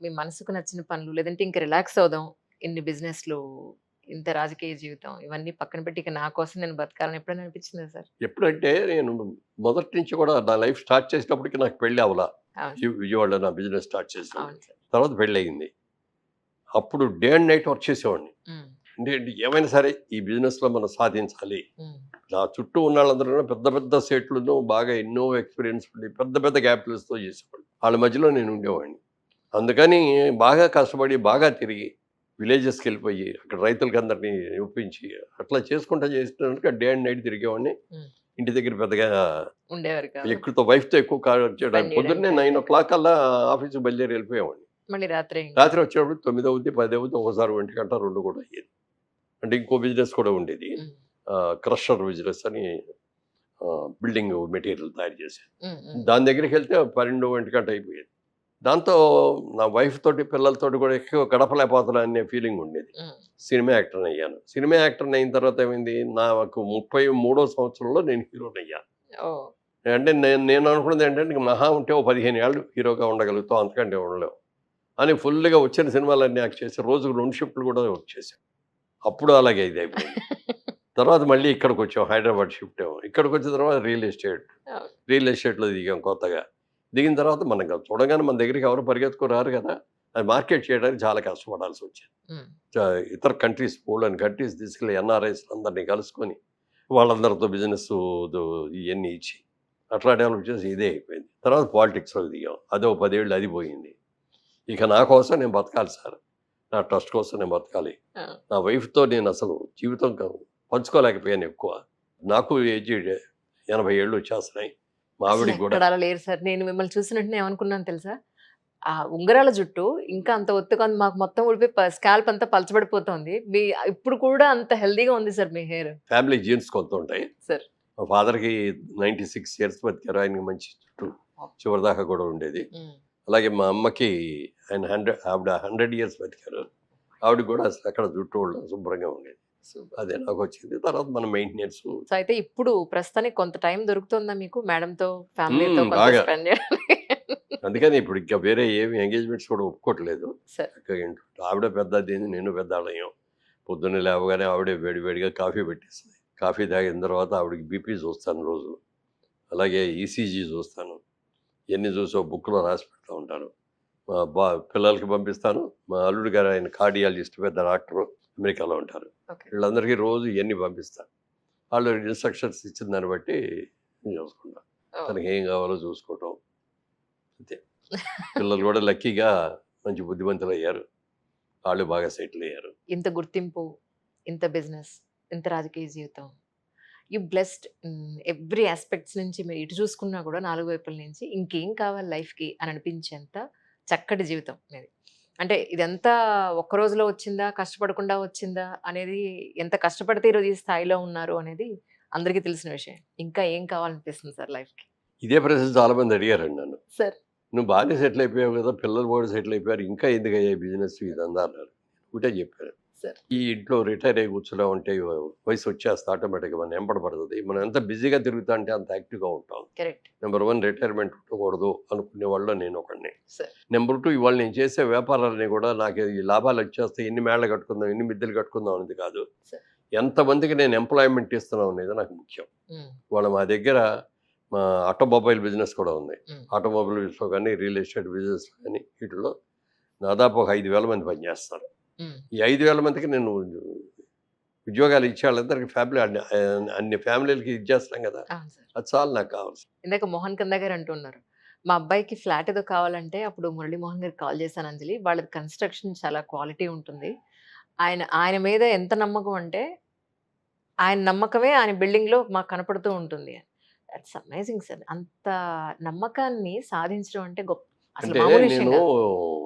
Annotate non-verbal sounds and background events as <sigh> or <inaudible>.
మీ మనసుకు నచ్చిన పనులు లేదంటే ఇంకా రిలాక్స్ అవుదాం ఇన్ని బిజినెస్లు ఇంత రాజకీయ జీవితం ఇవన్నీ పక్కన పెట్టి ఇక నా కోసం నేను బతకాలని ఎప్పుడైనా అనిపించిందా సార్? ఎప్పుడంటే నేను మొదటి నుంచి కూడా నా లైఫ్ స్టార్ట్ చేసినప్పటికి నాకు పెళ్ళి అవలా. విజయవాడలో నా బిజినెస్ స్టార్ట్ చేసిన తర్వాత పెళ్ళి అయింది అప్పుడు డే అండ్ నైట్ వర్క్ చేసేవాడిని. అంటే ఏమైనా సరే ఈ బిజినెస్లో మనం సాధించాలి. నా చుట్టూ ఉన్న వాళ్ళందరూ పెద్ద పెద్ద సెట్లను బాగా ఎన్నో ఎక్స్పీరియన్స్ ఉండి పెద్ద పెద్ద క్యాపిటల్స్తో చేసేవాళ్ళు వాళ్ళ మధ్యలో నేను ఉండేవాడిని. అందుకని బాగా కష్టపడి బాగా తిరిగి విలేజెస్కి వెళ్ళిపోయి అక్కడ రైతులకి అందరినీ ఒప్పించి అట్లా చేసుకుంటా చేసినందుకు డే అండ్ నైట్ తిరిగేవాడిని. ఇంటి దగ్గర పెద్దగా ఉండేవారు ఎక్కువతో వైఫ్తో ఎక్కువ కాల్ పొద్దున్నే. నైన్ ఓ క్లాక్ అలా ఆఫీస్కి బయలుదేరి వెళ్ళిపోయేవాడిని. మళ్ళీ రాత్రి రాత్రి వచ్చేటప్పుడు తొమ్మిది అవుద్ది పది అవుద్ది ఒకసారి ఒంటి గంట రెండు కూడా అయ్యేది. అంటే ఇంకో బిజినెస్ కూడా ఉండేది. క్రషర్ బిజినెస్ అని బిల్డింగ్ మెటీరియల్ తయారు ఉమ్, దాని దగ్గరికి వెళ్తే పన్నెండు ఒంటి గంట అయిపోయేది. దాంతో నా వైఫ్ తోటి పిల్లలతోటి కూడా ఎక్కువ గడపలేకపోతున్నా అనే ఫీలింగ్ ఉండేది. సినిమా యాక్టర్ అయ్యాను. సినిమా యాక్టర్ అయిన తర్వాత ఏమైంది? నాకు ముప్పై మూడో సంవత్సరంలో నేను హీరోని అయ్యాను అంటే నేను నేను అనుకున్నది ఏంటంటే మహా ఉంటే ఓ పదిహేను ఏళ్ళు హీరోగా ఉండగలుగుతాం అంతకంటే ఉండలేవు. అని ఫుల్గా వచ్చిన సినిమాలన్నీ యాక్ట్ చేసి రోజుకు రెండు షిఫ్ట్లు కూడా వర్క్ చేశాను అప్పుడు అలాగే ఇది అయిపోయింది. <laughs> తర్వాత మళ్ళీ ఇక్కడికి వచ్చాం హైదరాబాద్ షిఫ్ట్ అయ్యాం. ఇక్కడికి వచ్చిన తర్వాత రియల్ ఎస్టేట్. రియల్ ఎస్టేట్లో దిగాం కొత్తగా. దిగిన తర్వాత మనం చూడగానే మన దగ్గరికి ఎవరు పరిగెత్తుకు రారు కదా అది మార్కెట్ చేయడానికి చాలా కష్టపడాల్సి వచ్చింది. ఇతర కంట్రీస్ పోల్డ్ కంట్రీస్ తీసుకెళ్ళి ఎన్ఆర్ఐస్ అందరినీ కలుసుకొని వాళ్ళందరితో బిజినెస్ ఇవన్నీ ఇచ్చి అట్లా డెవలప్ చేసి ఇదే అయిపోయింది. తర్వాత పాలిటిక్స్లో దిగాం. అదో పదేళ్ళు అది పోయింది. ఇక నా కోసం నేను బతకాలి సార్. నా ట్రస్ట్ కోసం నేను బతకాలి. నా వైఫ్తో నేను అసలు జీవితం పంచుకోలేకపోయాను ఎక్కువ. నాకు ఏజ్ ఎనభై ఏళ్ళు వచ్చేస్తున్నాయి. మా అసలు ఆవిడికి కూడా. అలా లేరు సార్. నేను మిమ్మల్ని చూసినట్టు ఏమనుకున్నాను తెలుసా? ఆ ఉంగరాల జుట్టు ఇంకా అంత ఒత్తుగా మాకు మొత్తం ఊడిపోయి స్కాల్ప్ అంతా పలచబడిపోతుంది. మీ ఇప్పుడు కూడా అంత హెల్దీగా ఉంది సార్ మీ హెయిర్. ఫ్యామిలీ జీన్స్ కొంత ఉంటాయి. సార్. మా ఫాదర్కి నైంటీ సిక్స్ ఇయర్స్ బతికారు. ఆయనకి మంచి చుట్టూ చివరిదాకా కూడా ఉండేది. అలాగే మా అమ్మకి ఆయన హండ్రెడ్ ఆవిడ హండ్రెడ్ ఇయర్స్ బతికారు. ఆవిడ కూడా అసలు అక్కడ జుట్టు శుభ్రంగా ఉండేది. అదే నాకు వచ్చింది. తర్వాత మన మెయింటెనెన్స్ సో అయితే ఇప్పుడు ప్రస్తుతానికి కొంత టైం దొరుకుతుందా మీకు? మేడంతో ఫ్యామిలీతో బాగా. స్పెండ్ చేయడానికి? అందుకని ఇప్పుడు ఇంకా వేరే ఏమి ఎంగేజ్మెంట్స్ కూడా ఒప్పుకోవట్లేదు. ఆవిడ పెద్ద అదేంది నేను పెద్ద ఆలయం పొద్దున్నే లేవగానే ఆవిడే వేడి వేడిగా కాఫీ పెట్టేస్తుంది కాఫీ తాగిన తర్వాత ఆవిడకి బీపీ చూస్తాను రోజు. అలాగే ఈసీజీ చూస్తాను. ఎన్ని చూసి బుక్లో రాసి పెడతా ఉంటాను. మా బా పిల్లలకి పంపిస్తాను. మా అల్లుడు గారు ఆయన కార్డియాలజిస్ట్ పెద్ద డాక్టర్. అమెరికాలో ఉంటారు. వీళ్ళందరికీ రోజు ఇవన్నీ పంపిస్తాను వాళ్ళు ఇన్స్ట్రక్షన్స్ ఇచ్చిన దాన్ని బట్టి నేను చూసుకుంటాను తనకి ఏం కావాలో చూసుకోవటం. అంతే. పిల్లలు కూడా లక్కీగా మంచి బుద్ధిమంతులు అయ్యారు. వాళ్ళు బాగా సెటిల్ అయ్యారు. ఇంత గుర్తింపు ఇంత బిజినెస్ ఇంత రాజకీయ జీవితం. యూ బ్లెస్డ్ ఎవ్రీ ఆస్పెక్ట్స్ నుంచి మీరు ఇటు చూసుకున్నా కూడా నాలుగు వైపుల నుంచి ఇంకేం కావాలి లైఫ్కి అని అనిపించేంత చక్కటి జీవితం అనేది అంటే ఇదంతా ఒక్క రోజులో వచ్చిందా? కష్టపడకుండా వచ్చిందా? అనేది ఎంత కష్టపడితే ఈరోజు ఈ స్థాయిలో ఉన్నారు అనేది అందరికీ తెలిసిన విషయం. ఇంకా ఏం కావాలనిపిస్తుంది సార్ లైఫ్కి? ఇదే ప్రశ్న చాలా మంది అడిగారండి నన్ను. సార్. నువ్వు బాగానే సెటిల్ అయిపోయావు కదా పిల్లలు కూడా సెటిల్ అయిపోయారు ఇంకా ఎందుకు అయ్యే బిజినెస్ ఇదంతా అన్నారు. ఒకటే చెప్పారు. ఈ ఇంట్లో రిటైర్ అయ్యి కూర్చున్నాం అంటే వయసు వచ్చేస్తే ఆటోమేటిక్గా మనం ఎంపడబడుతుంది మనం ఎంత బిజీగా తిరుగుతా అంటే అంత యాక్టివ్గా ఉంటాం. కరెక్ట్. నెంబర్ వన్ రిటైర్మెంట్ ఉండకూడదు అనుకునే వాళ్ళు నేను ఒకడిని. నెంబర్ టూ ఇవాళ నేను చేసే వ్యాపారాలని కూడా నాకు ఈ లాభాలు వచ్చేస్తే ఎన్ని మేళ్ళ కట్టుకుందాం ఎన్ని మిద్దెలు కట్టుకుందాం అనేది కాదు. ఎంతమందికి నేను ఎంప్లాయ్మెంట్ ఇస్తున్నాం అనేది నాకు ముఖ్యం. వాళ్ళ మా దగ్గర మా ఆటోమొబైల్ బిజినెస్ కూడా ఉంది. ఆటోమొబైల్ బిజినెస్లో కానీ రియల్ ఎస్టేట్ బిజినెస్ కానీ వీటిలో దాదాపు ఒక ఐదు వేల మంది పనిచేస్తారు. ఈ ఐదు వేల మందికి నేను ఉద్యోగాలు ఇచ్చే వాళ్ళందరికీ ఫ్యామిలీ అన్ని ఫ్యామిలీలకి ఇచ్చేస్తాం కదా. అది చాలు నాకు కావాల్సి. ఇందాక మోహన్ కంద గారు అంటున్నారు మా అబ్బాయికి ఫ్లాట్ ఏదో కావాలంటే అప్పుడు మురళీమోహన్ గారికి కాల్ చేశాను అంజలి. వాళ్ళది కన్స్ట్రక్షన్ చాలా క్వాలిటీ ఉంటుంది. ఆయన ఆయన మీద ఎంత నమ్మకం అంటే ఆయన నమ్మకమే ఆయన బిల్డింగ్లో మాకు కనపడుతూ ఉంటుంది. దట్స్ అమేజింగ్ సార్ అంత నమ్మకాన్ని సాధించడం అంటే గొప్ప అసలు మామూలు నేను.